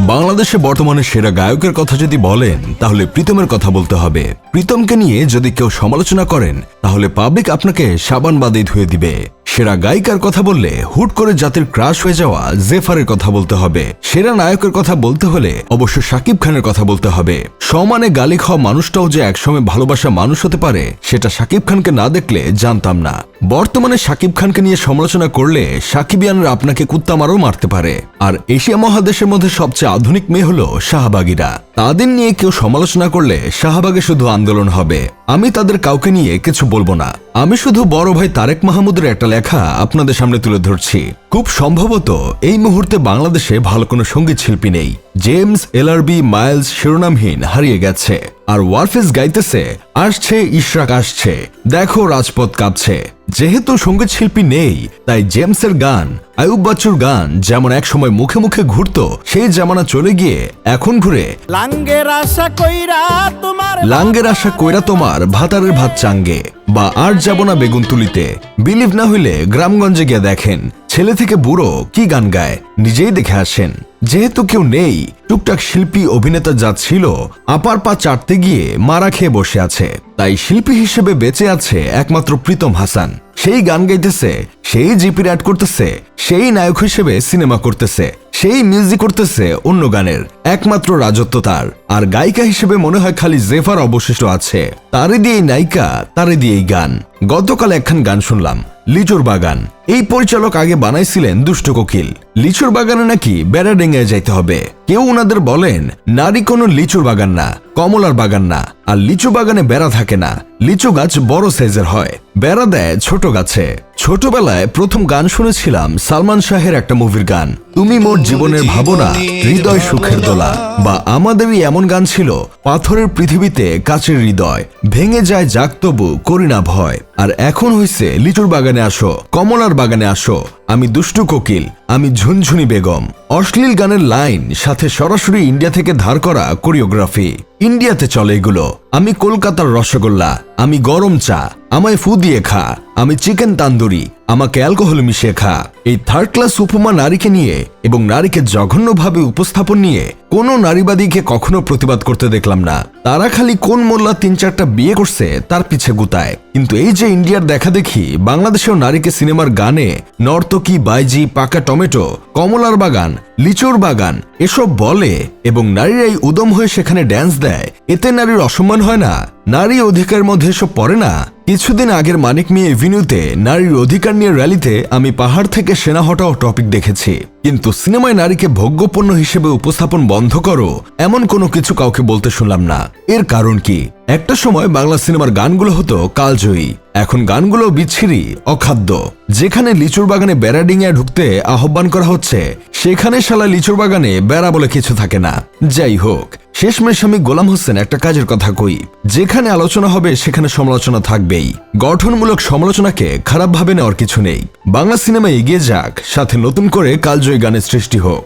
বাংলাদেশে বর্তমানে সেরা গায়কের কথা যদি বলেন, তাহলে প্রীতমের কথা বলতে হবে। প্রীতমকে নিয়ে যদি কেউ সমালোচনা করেন, তাহলে পাবলিক আপনাকে সাবান বাদে ধুয়ে দিবে। সেরা গায়িকার কথা বললে, হুট করে জাতির ক্রাশ হয়ে যাওয়া জেফারের কথা বলতে হবে। সেরা নায়কের কথা বলতে হলে অবশ্য সাকিব খানের কথা বলতে হবে। সমানে গালি খাওয়া মানুষটাও যে একসময় ভালোবাসা মানুষ হতে পারে, সেটা সাকিব খানকে না দেখলে জানতাম না। বর্তমানে সাকিব খানকে নিয়ে সমালোচনা করলে সাকিবিয়ানরা আপনাকে কুত্তামারও মারতে পারে। আর এশিয়া মহাদেশের মধ্যে সবচেয়ে আধুনিক মেয়ে হলো শাহবাগীরা। তাদের নিয়ে কেউ সমালোচনা করলে শাহবাগে শুধু আন্দোলন হবে। আমি তাদের কাউকে নিয়ে কিছু বলব না। আমি শুধু বড় ভাই তারেক মাহমুদের একটা লেখা আপনাদের সামনে তুলে ধরছি। খুব সম্ভবত এই মুহূর্তে বাংলাদেশে ভালো কোনো সংগীত শিল্পী নেই। জেমস, এলআরবি, মাইলস শিরোনামহীন হারিয়ে গেছে। আর ওয়ারফেস গাইতেছে, আসছে, ইশরাক আসছে। দেখো রাজপথ কাঁপছে। যেহেতু সংগীত শিল্পী নেই তাই জেমসের গান আয়ুব বাচ্চুর গান যেমন একসময় মুখে মুখে ঘুরত সেই জামানা চলে গিয়ে এখন ঘুরে লাঙ্গের আশা কইরা তোমার লাঙ্গের আশা কইরা তোমার ভাতারের ভাত চাঙ্গে বা আর যাব না বেগুন তুলিতে বিলিভ না হইলে গ্রামগঞ্জে গিয়ে দেখেন ছেলে থেকে বুড়ো কি গান গায়, নিজেই দেখে আসেন। যেহেতু কেউ নেই, টুকটাক শিল্পী অভিনেতা যা ছিল, আপার পা চাটতে গিয়ে মারা খেয়ে বসে আছে। তাই শিল্পী হিসেবে বেঁচে আছে একমাত্র প্রীতম হাসান। সেই গান গাইতেছে সেই জিপি অ্যাড করতেছে, সেই নায়ক হিসেবে সিনেমা করতেছে, সেই মিউজিক করতেছে অন্য গানের, একমাত্র রাজত্ব তার। আর গায়িকা হিসেবে মনে হয় খালি জেফার অবশিষ্ট আছে। তারে দিয়েই নায়িকা, তারে দিয়েই গান। গতকাল একখান গান শুনলাম, লিচুর বাগান। এই পরিচালক আগে বানাইছিলেন দুষ্ট কোকিল। লিচুর বাগানে নাকি বেড়া ডেঙ্গায় যাইতে হবে। কেউ ওনাদের বলেন, নারী কোনো লিচুর বাগান না, কমলার বাগান না। আর লিচু বাগানে বেড়া থাকে না। লিচু গাছ বড় সাইজের হয়। বেড়া দেয় ছোট গাছে। ছোটবেলায় প্রথম গান শুনেছিলাম, সালমান শাহের একটা মুভির গান। তুমি মোর জীবনের ভাবনা, হৃদয় সুখের দোলা। বা আমাদেরই এমন গান ছিল, পাথরের পৃথিবীতে কাচের হৃদয়। ভেঙে যায় যাক তবু করি না ভয়। আর এখন হইছে লিচুর বাগানে আসো, কমলার বাগানে আসো। আমি দুষ্টু কোকিল আমি ঝুনঝুনি বেগম। অশ্লীল গানের লাইন, সাথে সরাসরি ইন্ডিয়া থেকে ধার করা কোরিওগ্রাফি। ইন্ডিয়াতে চলে এগুলো। আমি কলকাতার রসগোল্লা, আমি গরম চা, আমায় ফু দিয়ে খা, আমি চিকেন তান্দুরি, আমাকে অ্যালকোহল মিশিয়ে খা। এই থার্ড ক্লাস উপমা নারীকে নিয়ে এবং নারীকে জঘন্যভাবে উপস্থাপন নিয়ে কোনো নারীবাদীকে কখনো প্রতিবাদ করতে দেখলাম না। তারা খালি কোন মোল্লা তিন চারটা বিয়ে করছে তার পিছে গুতায়। কিন্তু এই যে ইন্ডিয়ার দেখা দেখি, বাংলাদেশেও নারীকে সিনেমার গানে নর্তকী, বাইজি, পাকা টমেটো, কমলার বাগান, লিচুর বাগান, এসব বলে এবং নারীরাই উদম হয়ে সেখানে ড্যান্স দেয়। এতে নারীর অসম্মান হয় না। নারী অধিকার মধ্যে এসব পড়ে না। কিছুদিন আগের মানিক মিয়া এভিনিউতে নারীর অধিকার নিয়ে র্যালিতে আমি পাহাড় থেকে সেনা হটাও টপিক দেখেছি। কিন্তু সিনেমায় নারীকে ভোগ্যপণ্য হিসেবে উপস্থাপন বন্ধ করো, এমন কোনো কিছু কাউকে বলতে শুনলাম না। এর কারণ কি? একটা সময় বাংলা সিনেমার গানগুলো হতো কালজয়ী, এখন গানগুলো বিচ্ছিরি, অখাদ্য। যেখানে লিচুর বাগানে বেড়াডিঙায় ঢুকতে আহ্বান করা হচ্ছে, সেখানে শালা লিচুর বাগানে বেড়া বলে কিছু থাকে না। যাই হোক, শেষমেশ আমি গোলাম হোসেন একটা কাজের কথা কই, যেখানে আলোচনা হবে সেখানে সমালোচনা থাকবেই। গঠনমূলক সমালোচনাকে খারাপভাবে নেওয়ার কিছু নেই। বাংলা সিনেমা এগিয়ে যাক, সাথে নতুন করে কালজয়ী গানের সৃষ্টি হোক।